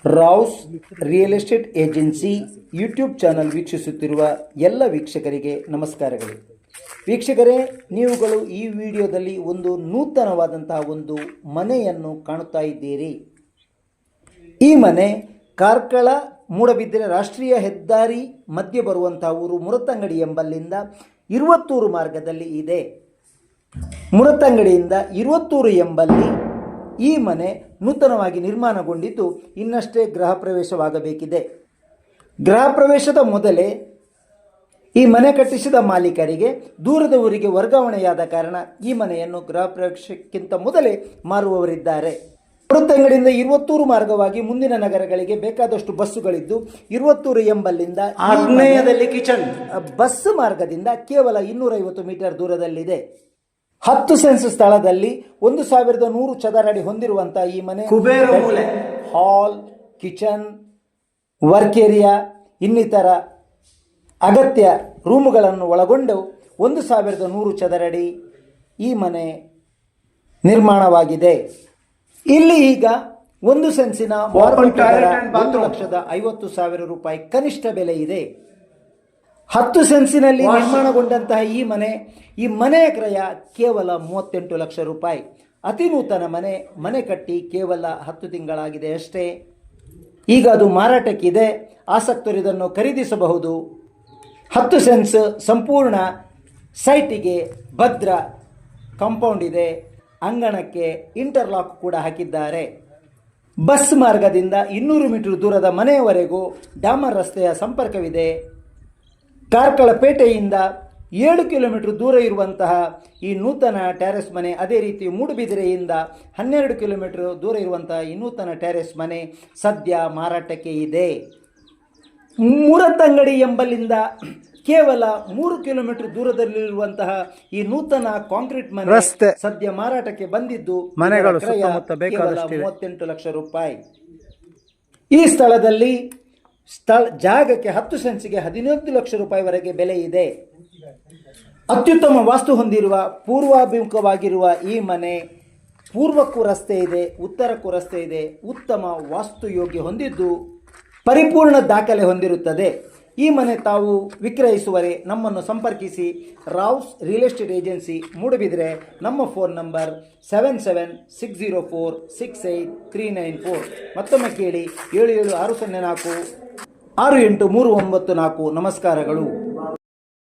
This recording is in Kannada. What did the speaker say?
Rao's real estate agency YouTube channel ವೀಕ್ಷಿಸುತ್ತಿರುವ ಎಲ್ಲ ವೀಕ್ಷಕರಿಗೆ ನಮಸ್ಕಾರಗಳು. ವೀಕ್ಷಕರೇ, ನೀವುಗಳು ಈ ವಿಡಿಯೋದಲ್ಲಿ ಒಂದು ನೂತನವಾದಂತಹ ಒಂದು ಮನೆಯನ್ನು ಕಾಣುತ್ತಾ ಇದ್ದೀರಿ. ಈ ಮನೆ ಕಾರ್ಕಳ ಮೂಡಬಿದ್ದರೆ ರಾಷ್ಟ್ರೀಯ ಹೆದ್ದಾರಿ ಮಧ್ಯೆ ಬರುವಂತಹ ಊರು ಮುರತಂಗಡಿ ಎಂಬಲ್ಲಿಂದ ಇರುವತ್ತೂರು ಮಾರ್ಗದಲ್ಲಿ ಇದೆ. ಮುರತಂಗಡಿಯಿಂದ ಇರುವತ್ತೂರು ಎಂಬಲ್ಲಿ ಈ ಮನೆ ನೂತನವಾಗಿ ನಿರ್ಮಾಣಗೊಂಡಿದ್ದು ಇನ್ನಷ್ಟೇ ಗೃಹ ಪ್ರವೇಶವಾಗಬೇಕಿದೆ. ಗೃಹ ಪ್ರವೇಶದ ಮೊದಲೇ ಈ ಮನೆ ಕಟ್ಟಿಸಿದ ಮಾಲೀಕರಿಗೆ ದೂರದ ಊರಿಗೆ ವರ್ಗಾವಣೆಯಾದ ಕಾರಣ ಈ ಮನೆಯನ್ನು ಗೃಹ ಪ್ರವೇಶಕ್ಕಿಂತ ಮೊದಲೇ ಮಾರುವವರಿದ್ದಾರೆ. ಮುರತಂಗಡಿಯಿಂದ ಇರುವತ್ತೂರು ಮಾರ್ಗವಾಗಿ ಮುಂದಿನ ನಗರಗಳಿಗೆ ಬೇಕಾದಷ್ಟು ಬಸ್ಸುಗಳಿದ್ದು ಇರುವತ್ತೂರು ಎಂಬಲ್ಲಿಂದ ಆಗ್ನೇಯದಲ್ಲಿ ಕಿಚನ್. ಬಸ್ ಮಾರ್ಗದಿಂದ ಕೇವಲ ಇನ್ನೂರೈವತ್ತು ಮೀಟರ್ ದೂರದಲ್ಲಿದೆ. ಹತ್ತು ಸೆನ್ಸ್ ಸ್ಥಳದಲ್ಲಿ ಒಂದು ಸಾವಿರದ ನೂರು ಚದರ ಅಡಿ ಹೊಂದಿರುವಂತಹ ಈ ಮನೆ ಕುಬೇರ ಮೂಲೆ. ಹಾಲ್ ಕಿಚನ್ ವರ್ಕ್ ಏರಿಯಾ ಇನ್ನಿತರ ಅಗತ್ಯ ರೂಮುಗಳನ್ನು ಒಳಗೊಂಡು ಒಂದು ಸಾವಿರದ ನೂರು ಚದರಡಿ ಈ ಮನೆ ನಿರ್ಮಾಣವಾಗಿದೆ ಇಲ್ಲಿ ಈಗ ಒಂದು ಸೆನ್ಸಿನ. ಒಂದು ಲಕ್ಷದ ಐವತ್ತು ಸಾವಿರ ರೂಪಾಯಿ ಕನಿಷ್ಠ ಬೆಲೆ ಇದೆ ಹತ್ತು ಸೆನ್ಸಿನಲ್ಲಿ ನಿರ್ಮಾಣಗೊಂಡಂತಹ ಈ ಮನೆ ಈ ಮನೆಯ ಕ್ರಯ ಕೇವಲ ಮೂವತ್ತೆಂಟು ಲಕ್ಷ ರೂಪಾಯಿ. ಅತಿ ನೂತನ ಮನೆ ಮನೆ ಕಟ್ಟಿ ಕೇವಲ ಹತ್ತು ತಿಂಗಳಾಗಿದೆ ಅಷ್ಟೇ. ಈಗ ಅದು ಮಾರಾಟಕ್ಕಿದೆ ಆಸಕ್ತರು ಇದನ್ನು ಖರೀದಿಸಬಹುದು. ಹತ್ತು ಸೆನ್ಸ್ ಸಂಪೂರ್ಣ ಸೈಟಿಗೆ ಭದ್ರ ಕಾಂಪೌಂಡ್ ಇದೆ ಅಂಗಣಕ್ಕೆ ಇಂಟರ್ಲಾಕ್ ಕೂಡ ಹಾಕಿದ್ದಾರೆ. ಬಸ್ ಮಾರ್ಗದಿಂದ ಇನ್ನೂರು ಮೀಟರ್ ದೂರದ ಮನೆಯವರೆಗೂ ಡಾಮರ್ ರಸ್ತೆಯ ಸಂಪರ್ಕವಿದೆ. ಕಾರ್ಕಳ ಪೇಟೆಯಿಂದ ಏಳು ಕಿಲೋಮೀಟರ್ ದೂರ ಇರುವಂತಹ ಈ ನೂತನ ಟ್ಯಾರೆಸ್ ಮನೆ ಅದೇ ರೀತಿ ಮೂಡುಬಿದಿರೆಯಿಂದ ಹನ್ನೆರಡು ಕಿಲೋಮೀಟರ್ ದೂರ ಇರುವಂತಹ ಈ ನೂತನ ಟ್ಯಾರೆಸ್ ಮನೆ ಸದ್ಯ ಮಾರಾಟಕ್ಕೆ ಇದೆ. ಮೂರತ್ತಂಗಡಿ ಎಂಬಲ್ಲಿಂದ ಕೇವಲ ಮೂರು ಕಿಲೋಮೀಟರ್ ದೂರದಲ್ಲಿರುವಂತಹ ಈ ನೂತನ ಕಾಂಕ್ರೀಟ್ ಮನೆ ರಸ್ತೆ. ಸದ್ಯ ಮಾರಾಟಕ್ಕೆ ಬಂದಿದ್ದು. ಮನೆಗಳು ಮೂವತ್ತೆಂಟು ಲಕ್ಷ ರೂಪಾಯಿ. ಈ ಸ್ಥಳದಲ್ಲಿ ಸ್ಥಳ, ಜಾಗಕ್ಕೆ ಹತ್ತು ಸೆನ್ಸ್ಗೆ ಹದಿನೈದು ಲಕ್ಷ ರೂಪಾಯಿವರೆಗೆ ಬೆಲೆ ಇದೆ. ಅತ್ಯುತ್ತಮ ವಾಸ್ತು ಹೊಂದಿರುವ, ಪೂರ್ವಾಭಿಮುಖವಾಗಿರುವ ಈ ಮನೆ ಪೂರ್ವಕ್ಕೂ ರಸ್ತೆ ಇದೆ, ಉತ್ತರಕ್ಕೂ ರಸ್ತೆ ಇದೆ, ಉತ್ತಮ ವಾಸ್ತು ಯೋಗ್ಯ ಹೊಂದಿದ್ದು ಪರಿಪೂರ್ಣ ದಾಖಲೆ ಹೊಂದಿರುತ್ತದೆ. ಈ ಮನೆ ತಾವು ವಿಕ್ರಯಿಸುವರೆ ನಮ್ಮನ್ನು ಸಂಪರ್ಕಿಸಿ, Rao's real estate agency Moodabidri ನಮ್ಮ phone number seven seven six zero four six eight three nine four. ಮತ್ತೊಮ್ಮೆ ಕೇಳಿ ಏಳು ಏಳು ಆರು ಸೊನ್ನೆ ನಾಲ್ಕು. ಆರು ಎಂಟು ಮೂರು ಒಂಬತ್ತು ನಾಲ್ಕು ನಮಸ್ಕಾರಗಳು.